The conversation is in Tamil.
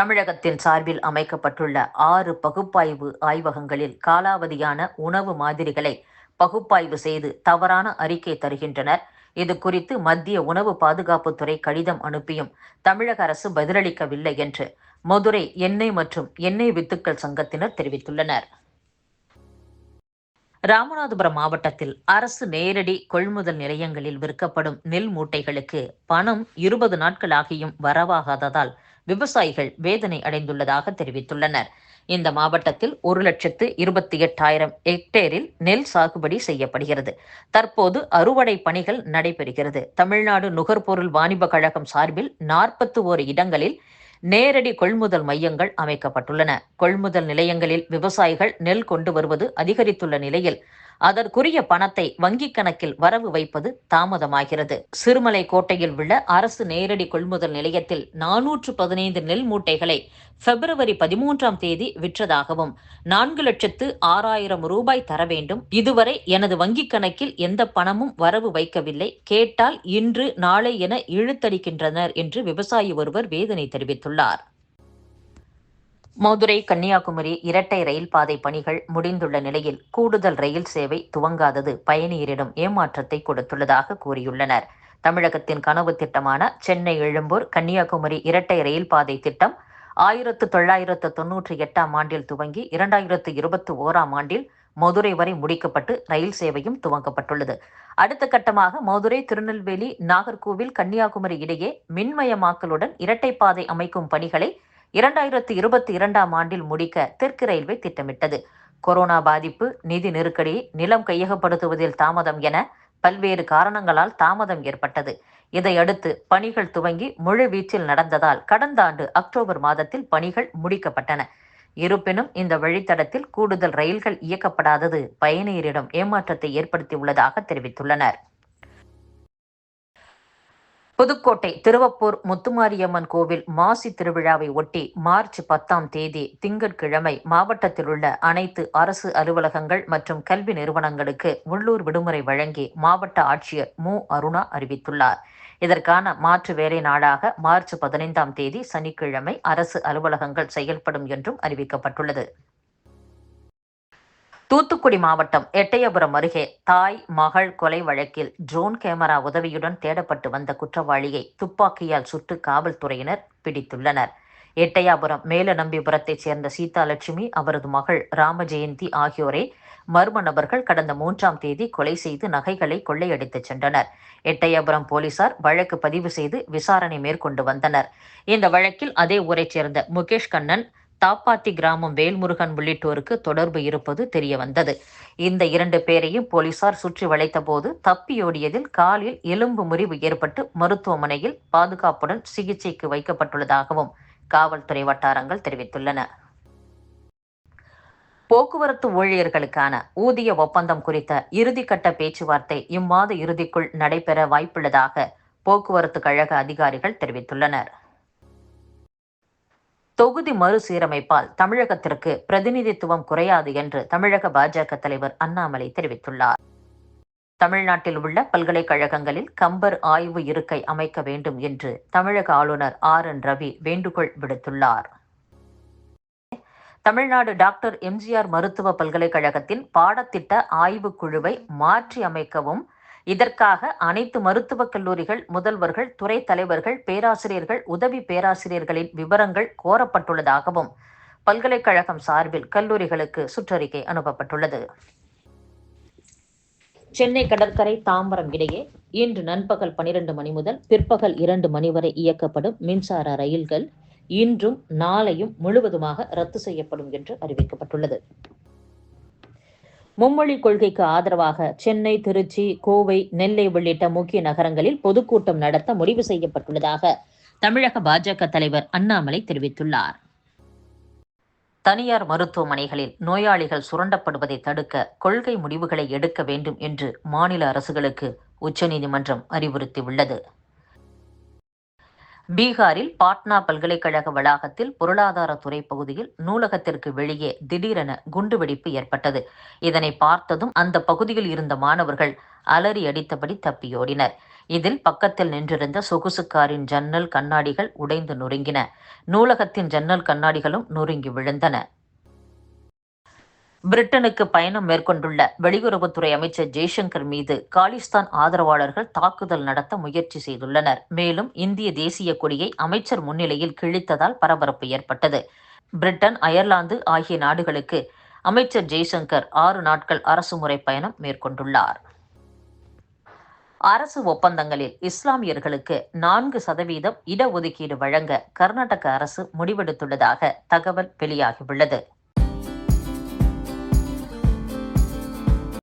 தமிழகத்தின் சார்பில் அமைக்கப்பட்டுள்ள ஆறு பகுப்பாய்வு ஆய்வகங்களில் காலாவதியான உணவு மாதிரிகளை பகுப்பாய்வு செய்து தவறான அறிக்கை தருகின்றனர். இது குறித்து மத்திய உணவு பாதுகாப்புத்துறை கடிதம் அனுப்பியும் தமிழக அரசு பதிலளிக்கவில்லை என்று மதுரை எண்ணெய் மற்றும் எண்ணெய் வித்துக்கள் சங்கத்தினர் தெரிவித்துள்ளனர். ராமநாதபுரம் மாவட்டத்தில் அரசு நேரடி கொள்முதல் நிலையங்களில் விற்கப்படும் நெல் மூட்டைகளுக்கு பணம் இருபது நாட்களாகியும் வரவாகாததால் விவசாயிகள் வேதனை அடைந்துள்ளதாக தெரிவித்துள்ளனர். இந்த மாவட்டத்தில் ஒரு லட்சத்து இருபத்தி எட்டாயிரம் ஹெக்டேரில் நெல் சாகுபடி செய்யப்படுகிறது. தற்போது அறுவடை பணிகள் நடைபெறுகிறது. தமிழ்நாடு நுகர்பொருள் வாணிப கழகம் சார்பில் நாற்பத்தி ஓரு இடங்களில் நேரடி கொள்முதல் மையங்கள் அமைக்கப்பட்டுள்ளன. கொள்முதல் நிலையங்களில் விவசாயிகள் நெல் கொண்டு வருவது அதிகரித்துள்ள நிலையில் அதற்குரிய பணத்தை வங்கிக் கணக்கில் வரவு வைப்பது தாமதமாகிறது. சிறுமலை கோட்டையில் உள்ள அரசு நேரடி கொள்முதல் நிலையத்தில் நானூற்று பதினைந்து நெல் மூட்டைகளை பிப்ரவரி பதிமூன்றாம் தேதி விற்றதாகவும் நான்கு லட்சத்து ஆறாயிரம் ரூபாய் தர வேண்டும். இதுவரை எனது வங்கிக் கணக்கில் எந்த பணமும் வரவு வைக்கவில்லை. கேட்டால் இன்று நாளை என இழுத்தடிக்கின்றனர் என்று விவசாயி ஒருவர் வேதனை தெரிவித்துள்ளார். மதுரை கன்னியாகுமரி இரட்டை ரயில் பாதை பணிகள் முடிந்துள்ள நிலையில் கூடுதல் ரயில் சேவை துவங்காதது பயணியரிடம் ஏமாற்றத்தை கொடுத்துள்ளதாக கூறியுள்ளனர். தமிழகத்தின் கனவு திட்டமான சென்னை எழும்பூர் கன்னியாகுமரி இரட்டை ரயில் பாதை திட்டம் ஆயிரத்து தொள்ளாயிரத்து தொன்னூற்றி எட்டாம் ஆண்டில் துவங்கி இரண்டாயிரத்து இருபத்தி ஓராம் ஆண்டில் மதுரை வரை முடிக்கப்பட்டு ரயில் சேவையும் துவங்கப்பட்டுள்ளது. அடுத்த கட்டமாக மதுரை திருநெல்வேலி நாகர்கோவில் கன்னியாகுமரி இடையே மின்மயமாக்கலுடன் இரட்டை பாதை அமைக்கும் பணிகளை இரண்டாயிரத்து இருபத்தி இரண்டாம் ஆண்டில் முடிக்க தெற்கு ரயில்வே திட்டமிட்டது. கொரோனா பாதிப்பு நிதி நெருக்கடி நிலம் கையகப்படுத்துவதில் தாமதம் என பல்வேறு காரணங்களால் தாமதம் ஏற்பட்டது. இதையடுத்து பணிகள் துவங்கி முழு வீச்சில் நடந்ததால் கடந்த ஆண்டு அக்டோபர் மாதத்தில் பணிகள் முடிக்கப்பட்டன. இருப்பினும் இந்த வழித்தடத்தில் கூடுதல் ரயில்கள் இயக்கப்படாதது பயணியரிடம் ஏமாற்றத்தை ஏற்படுத்தியுள்ளதாக தெரிவித்துள்ளனர். புதுக்கோட்டை திருவப்பூர் முத்துமாரியம்மன் கோவில் மாசி திருவிழாவை ஒட்டி மார்ச் பத்தாம் தேதி திங்கட்கிழமை மாவட்டத்தில் உள்ள அனைத்து அரசு அலுவலகங்கள் மற்றும் கல்வி நிறுவனங்களுக்கு உள்ளூர் விடுமுறை வழங்கி மாவட்ட ஆட்சியர் மு. அருணா அறிவித்துள்ளார். இதற்கான மாற்று வேலை நாளாக மார்ச் பதினைந்தாம் தேதி சனிக்கிழமை அரசு அலுவலகங்கள் செயல்படும் என்றும் அறிவிக்கப்பட்டுள்ளது. தூத்துக்குடி மாவட்டம் எட்டயபுரம் அருகே தாய் மகள் கொலை வழக்கில் ட்ரோன் கேமரா உதவியுடன் தேடப்பட்டு வந்த குற்றவாளியை துப்பாக்கியால் சுட்டு காவல்துறையினர் பிடித்துள்ளனர். எட்டயாபுரம் மேலநம்பிபுரத்தைச் சேர்ந்த சீதாலட்சுமி அவரது மகள் ராமஜெயந்தி ஆகியோரை மர்ம நபர்கள் கடந்த மூன்றாம் தேதி கொலை செய்து நகைகளை கொள்ளையடித்துச் சென்றனர். எட்டயபுரம் போலீசார் வழக்கு பதிவு செய்து விசாரணை மேற்கொண்டு வந்தனர். இந்த வழக்கில் அதே ஊரைச் சேர்ந்த முகேஷ் கண்ணன் தாப்பாத்தி கிராமம் வேல்முருகன் உள்ளிட்டோருக்கு தொடர்பு இருப்பது தெரியவந்தது. இந்த இரண்டு பேரையும் போலீசார் சுற்றி வளைத்தபோது தப்பியோடியதில் காலில் எலும்பு முறிவு ஏற்பட்டு மருத்துவமனையில் பாதுகாப்புடன் சிகிச்சைக்கு வைக்கப்பட்டுள்ளதாகவும் காவல்துறை வட்டாரங்கள் தெரிவித்துள்ளன. போக்குவரத்து ஊழியர்களுக்கான ஊதிய ஒப்பந்தம் குறித்த இறுதிக்கட்ட பேச்சுவார்த்தை இம்மாத இறுதிக்குள் நடைபெற வாய்ப்புள்ளதாக போக்குவரத்து கழக அதிகாரிகள் தெரிவித்துள்ளனர். தொகுதி மறுசீரமைப்பால் தமிழகத்திற்கு பிரதிநிதித்துவம் குறையாது என்று தமிழக பாஜக தலைவர் அண்ணாமலை தெரிவித்துள்ளார். தமிழ்நாட்டில் உள்ள பல்கலைக்கழகங்களில் கம்பர் ஆய்வு இருக்கை அமைக்க வேண்டும் என்று தமிழக ஆளுநர் ஆர் என் ரவி வேண்டுகோள் விடுத்துள்ளார். தமிழ்நாடு டாக்டர் எம்ஜிஆர் மருத்துவ பல்கலைக்கழகத்தின் பாடத்திட்ட ஆய்வுக் குழுவை மாற்றி அமைக்கவும் இதற்காக அனைத்து மருத்துவக் கல்லூரிகள் முதல்வர்கள் துறை தலைவர்கள் பேராசிரியர்கள் உதவி பேராசிரியர்களின் விவரங்கள் கோரப்பட்டுள்ளதாகவும் பல்கலைக்கழகம் சார்பில் கல்லூரிகளுக்கு சுற்றறிக்கை அனுப்பப்பட்டுள்ளது. சென்னை கடற்கரை தாம்பரம் இடையே இன்று நண்பகல் பனிரெண்டு மணி முதல் பிற்பகல் இரண்டு மணி வரை இயக்கப்படும் மின்சார ரயில்கள் இன்றும் நாளையும் முழுவதுமாக ரத்து செய்யப்படும் என்று அறிவிக்கப்பட்டுள்ளது. மும்மொழி கொள்கைக்கு ஆதரவாக சென்னை திருச்சி கோவை நெல்லை உள்ளிட்ட முக்கிய நகரங்களில் பொதுக்கூட்டம் நடத்த முடிவு செய்யப்பட்டுள்ளதாக தமிழக பாஜக தலைவர் அண்ணாமலை தெரிவித்துள்ளார். தனியார் மருத்துவமனைகளில் நோயாளிகள் சுரண்டப்படுவதை தடுக்க கொள்கை முடிவுகளை எடுக்க வேண்டும் என்று மாநில அரசுகளுக்கு உச்சநீதிமன்றம் அறிவுறுத்தியுள்ளது. பீகாரில் பாட்னா பல்கலைக்கழக வளாகத்தில் பொருளாதாரத்துறை பகுதியில் நூலகத்திற்கு வெளியே திடீரென குண்டுவெடிப்பு ஏற்பட்டது. இதனை பார்த்ததும் அந்த பகுதியில் இருந்த மாணவர்கள் அலறி அடித்தபடி தப்பியோடினர். இதில் பக்கத்தில் நின்றிருந்த சொகுசுக்காரின் ஜன்னல் கண்ணாடிகள் உடைந்து நொறுங்கின. நூலகத்தின் ஜன்னல் கண்ணாடிகளும் நொறுங்கி விழுந்தன. பிரிட்டனுக்கு பயணம் மேற்கொண்டுள்ள வெளியுறவுத்துறை அமைச்சர் ஜெய்சங்கர் மீது காலிஸ்தான் ஆதரவாளர்கள் தாக்குதல் நடத்த முயற்சி செய்துள்ளனர். மேலும் இந்திய தேசிய கொடியை அமைச்சர் முன்னிலையில் கிழித்ததால் பரபரப்பு ஏற்பட்டது. பிரிட்டன் அயர்லாந்து ஆகிய நாடுகளுக்கு அமைச்சர் ஜெய்சங்கர் ஆறு நாட்கள் அரசுமுறை பயணம் மேற்கொண்டுள்ளார். அரசு ஒப்பந்தங்களில் இஸ்லாமியர்களுக்கு நான்கு சதவீதம் இடஒதுக்கீடு வழங்க கர்நாடக அரசு முடிவெடுத்துள்ளதாக தகவல் வெளியாகியுள்ளது.